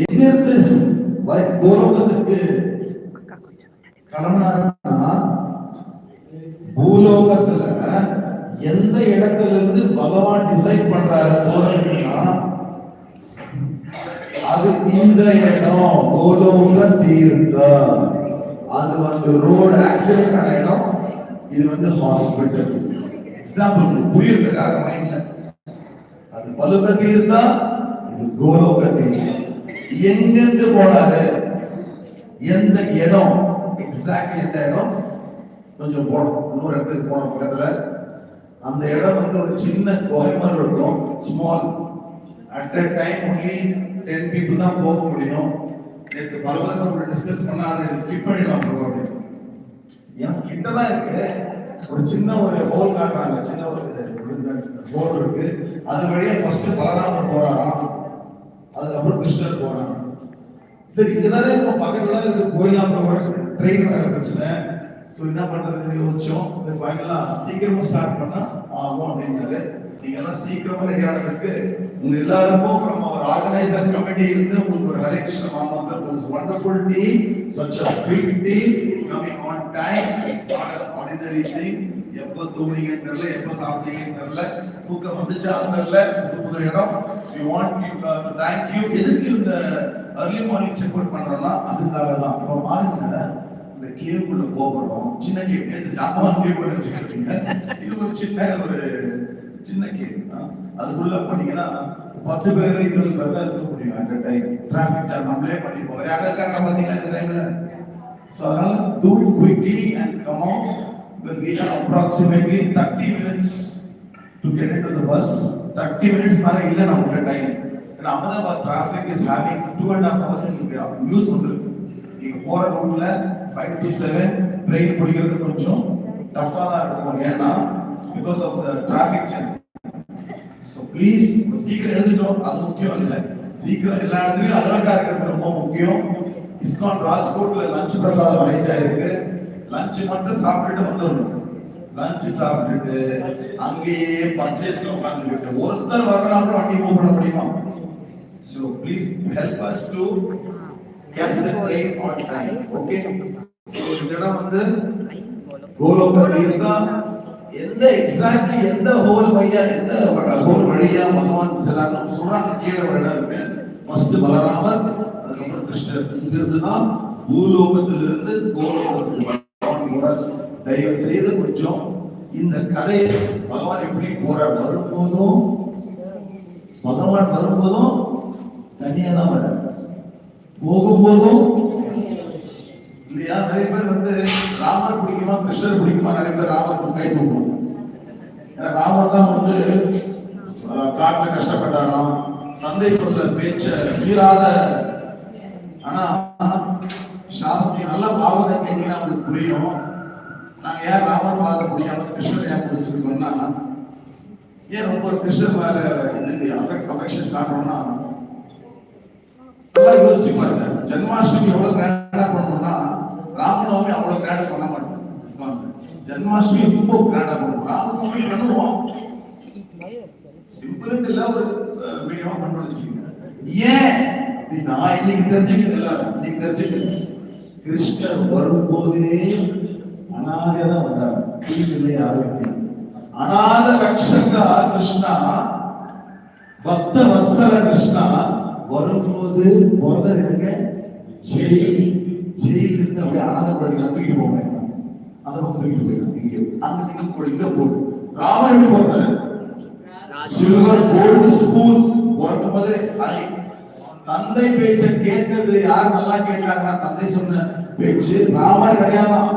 எங்கிருந்து பூலோகத்துக்கு கோலோகத்துக்கு கிளம்பினாருன்னா பூலோகத்துல எந்த இடத்துல இருந்து பகவான் டிசைட் பண்றாரு? போறதுன்னா அது இந்த இடம் கோலோக தீர்த்தம் அது வந்து ரோடு ஆக்சிடென்ட் ஆன இடம் இது வந்து ஹாஸ்பிட்டல் எக்ஸாம்பிள் புரியுறதுக்காக மைண்ட்ல அது பலுக தீர்த்தம் இது கோலோக தீர்த்தம் எங்கிருந்து போனாரு? எந்த இடம்? எக்ஸாக்ட்லி எந்த இடம்? கொஞ்சம் போனோம் இன்னொரு இடத்துக்கு போனோம் பக்கத்துல. அந்த இடம் வந்து ஒரு சின்ன குகை மாதிரி இருக்கும். Small at a time only ten people தான் போக முடியும். நேற்று பல பல நம்ம டிஸ்கஸ் பண்ணா அதை ஸ்கிப் பண்ணிடலாம் bro அப்படின்னு. எனக்கு கிட்ட தான் இருக்கு. ஒரு சின்ன ஒரு ஹோல் காட்டுறாங்க. சின்ன ஒரு போர்டு இருக்கு. அது வழியா ஃபர்ஸ்ட் பலராமர் போறாராம். அதுக்கப்புறம் கிருஷ்ணர் போனாங்க சரி இங்கதானே இப்போ பக்கத்துல தான் கோயிலா கோயிலாம் ட்ரெயின் வர பிரச்சனை. ஸோ என்ன பண்றதுன்னு யோசிச்சோம். ஃபைனலா சீக்கிரமா ஸ்டார்ட் பண்ணா ஆகும் அப்படின்னாரு. நீங்க எல்லாம் சீக்கிரமா ரெடி ஆனதுக்கு உங்க எல்லாருக்கும் ஃப்ரம் அவர் ஆர்கனைசர் கமிட்டி இருந்து உங்களுக்கு ஒரு Hare Krishna மாமந்தர் for wonderful team such a big deal coming on time ordinary thing எப்ப எப்போ தூங்குனீங்கன்னு தெரியல எப்போ சாப்பிட்டீங்கன்னு தெரியல தூக்கம் வந்துச்சா? தெரியல. புது புது இடம். We want you thank you எதுக்கு இந்த அர்லி மார்னிங் செக் அவுட் பண்றோம்னா அதுக்காக தான் இப்போ பாருங்க இந்த கேவுக்குள்ள போகிறோம் சின்ன கேவ் இந்த ஜாமான் கேவ் வச்சுக்கிறீங்க இது ஒரு சின்ன ஒரு சின்ன கேவ் அதுக்குள்ள போனீங்கன்னா பத்து பேர் இருபது பேர் தான் இருக்க முடியும் அட் டைம் டிராஃபிக் ஜாம் நம்மளே பண்ணி போகிறோம் யாரும் இருக்காங்க பார்த்தீங்கன்னா இந்த டைம்ல ஸோ அதனால do quickly and come out Well, we approximately 30 minutes to get into the bus. 30 minutes மேலே இல்லை நமக்கு டைம் ஏன்னா Ahmedabad traffic is having two and half hours உங்களுக்கு நியூஸ் வந்துருக்கு நீங்கள் போகிற ரூட்ல ஃபைவ் டு செவன் ட்ரெயின் பிடிக்கிறது கொஞ்சம் டஃப்பாக தான் இருக்கும். ஏன்னா because of the traffic jam so please சீக்கிரம் எழுந்துட்டோம் அது முக்கியம் இல்லை. சீக்கிரம் எல்லா இடத்துலையும் அலர்ட்டா இருக்கிறது ரொம்ப முக்கியம். இஸ்கான் ராஜ்கோட்டில் லஞ்ச் பிரசாதம் அரேஞ்ச் ஆயிருக்கு. லஞ்ச் மட்டும் சாப்பிட்டுட்டு வந்துடணும் லஞ்ச் சாப்பிட்டுட்டு அங்கேயே பர்ச்சேஸ்ல உட்காந்துக்கிட்டு ஒருத்தர் வரலாம் கூட வண்டி மூவ் பண்ண முடியுமா? So please help us to catch the train on time okay so இந்த இடம் வந்து கோலோக தீர்த்தம் எந்த எக்ஸாக்ட்லி எந்த ஹோல் வழியா எந்த ஹோல் வழியா பகவான் செல்லான்னு சொல்றாங்க. கீழே ஒரு இடம் இருக்கு. ஃபர்ஸ்ட் பலராமர் அதுக்கப்புறம் கிருஷ்ணர். இங்கிருந்து தான் பூலோகத்திலிருந்து கோலோகத்துக்கு பகவான் தயவு செய்து கொஞ்சம் இந்த கதையை பகவான் எப்படி போறார் வரும்போதும் பகவான் வரும்போதும் தனியா தான் வர போகும்போதும் இல்லையா நிறைய பேர் வந்து ராமர் பிடிக்குமா கிருஷ்ணர் பிடிக்குமா? நிறைய பேர் ராமர் கை தூக்கும் ராமர் தான் வந்து காட்டில் கஷ்டப்பட்டாராம் தந்தை சொல்ல பேச்ச மீறாத ஆனா சாஸ்திரி நல்ல பாவத்தை கேட்டீங்கன்னா அவங்களுக்கு புரியும். நாங்க ஏன் ராமர் பாதத்தை பிடிக்காம கிருஷ்ணர் ஏன் பிடிச்சிருக்கோம்னா ஏன் ரொம்ப கிருஷ்ணர் மேல இது அஃபெக்ட் அஃபெக்ஷன் காட்டுறோம்னா நல்லா யோசிச்சு பாருங்க. ஜென்மாஷ்டமி எவ்வளவு கிராண்டா பண்ணணும்னா ராமநவமி அவ்வளவு கிராண்ட் பண்ண மாட்டோம் ஜென்மாஷ்டமி ரொம்ப கிராண்டா பண்ணுவோம் ராமநவமி பண்ணுவோம். சிம்பிள் இல்ல ஒரு வீடியோ பண்ண வச்சுக்கோங்க. ஏன்? அப்படின்னா இன்னைக்கு தெரிஞ்சுக்கிறது எல்லாரும். இன்னைக்கு தெரிஞ்சுக்கிறது கிருஷ்ணர் வரும்போதே அனாதைதான் வந்தார் புரியவில்லை யாருக்கு அநாத ரக்ஷகா கிருஷ்ணா பக்த வத்சல கிருஷ்ணா வரும்போது பிறந்தது எங்க? ஜெயில் ஜெயில் இருந்து அப்படியே அனாத பள்ளிக்கு தூக்கிட்டு போவேன். தூக்கிட்டு போயிடும். இங்கே அங்க நீங்க போடுங்க போடு ராமன் எப்படி பிறந்தாரு? சில்வர் கோல்டு ஸ்பூன் பிறக்கும் போது தந்தை பேச்ச கேட்டது யார் நல்லா கேட்டாங்கன்னா தந்தை சொன்ன பேச்சு ராமர் கிடையாதான்.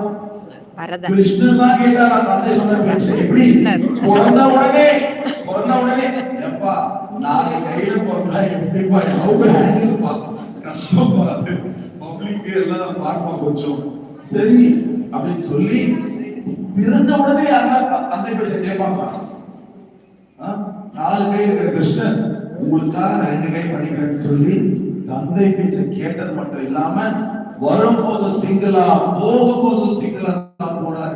பரதன் கிருஷ்ணன் தான் கேட்டாரா தந்தை சொன்ன பேச்சு. எப்படி? கிருஷ்ணர். பிறந்த உடனே பிறந்த உடனே எப்பா கையில பிறந்தா எப்படிப்பா? ஹவு ஹேண்டில் பா கஷ்டம் பாரு. பப்ளிக் எல்லாம் பார்ப்பா கொஞ்சம். சரி அப்படின்னு சொல்லி பிறந்த உடனே யாரா தந்தை பேச்ச கேட்பாங்களா? நாலு கை இருக்கிற கிருஷ்ணன் உங்களுக்காக ரெண்டு கை பண்ணிக்கிறேன்னு சொல்லி தந்தை பேச்ச கேட்டது மட்டும் இல்லாம வரும்போது சிங்கிளா போகும்போது சிங்கிளா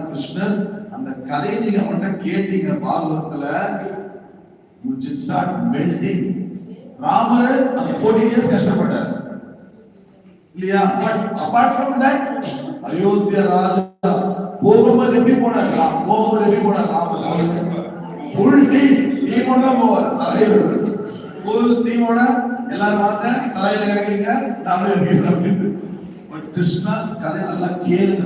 கிருஷ்ணன் அந்த கதையை நீங்க மட்டும் கேட்டீங்க பாகவதத்துல. You ராமர் அந்த 14 இயர்ஸ் கஷ்டப்பட்டார். இல்லையா? But apart from that Ayodhya ராஜா போகும்போது எப்படி போனார்? ராம் எப்படி போனார்? ராமர். ஃபுல் டீம் டீமோட தான் போவார். சரையில் ஒரு டீமோட எல்லாரும் வாங்க சரையில் இறங்கிடுங்க நானும் இறங்கிறேன் அப்படின்னு. பட் கிருஷ்ணாஸ் கதை நல்லா கேளுங்க.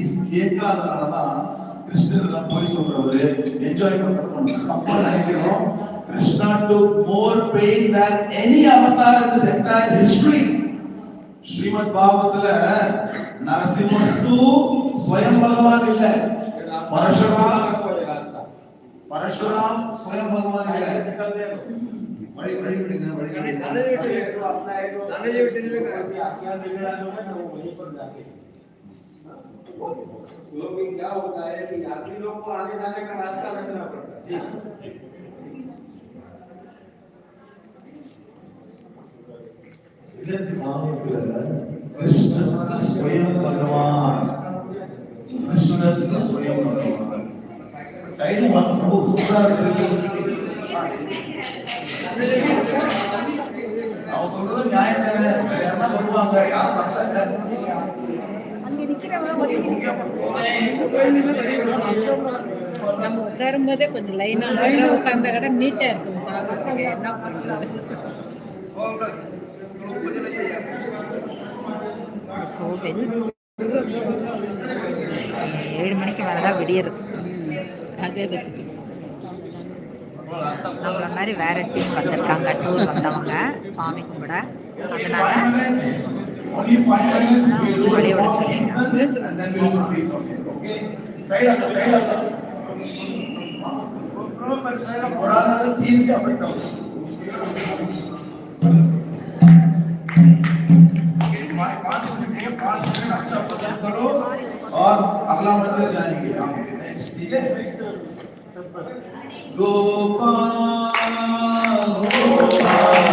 பீஸ் கேட்காதனாலதான் கிருஷ்ணர் எல்லாம் போய் சொல்றவரு என்ஜாய் பண்றது தப்பா நினைக்கிறோம் Krishna to more pain than any avatar in this entire history Srimad பாகவத்துல Narasimha டூ ஸ்வயம் பகவான் இல்ல பரசுராம் பரசுராம் ஸ்வயம் பகவான் இல்ல வழி வழி விடுங்க வழி விட்டு लोग क्या होता है कि यात्री लोग को आने जाने का रास्ता रखना पड़ता है कृष्ण स्वयं भगवान कृष्ण स्वयं भगवान साइड में प्रभु அவன் சொல்றது நியாயம் தானே வேற யாரா வருவாங்க யார் வரல நம்ம உட்காரும் போதே கொஞ்சம் லைனா உட்கார்ந்த கடை நீட்டா இருக்கும் பார்க்கறதுக்கு என்ன பண்றது? கோவில் ஏழு மணிக்கு மேலதான் விடியறது. அது எதுக்கு? நம்மள மாதிரி வேற டீம் வந்திருக்காங்க டூர் வந்தவங்க சாமி கும்பிட. அதனால Only five minutes we will do a small movement and then we will proceed from here. Okay? Side of the side of the. थोड़ा तीन का फटका पाँच मिनट पाँच मिनट अच्छा पसंद करो और अगला मंदिर जाएँगे हम नेक्स्ट ठीक है गोपाल गोपाल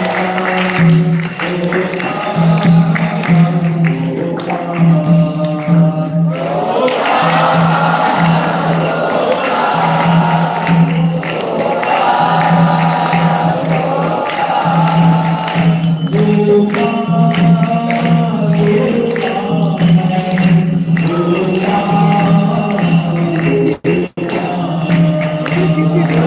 Yeah.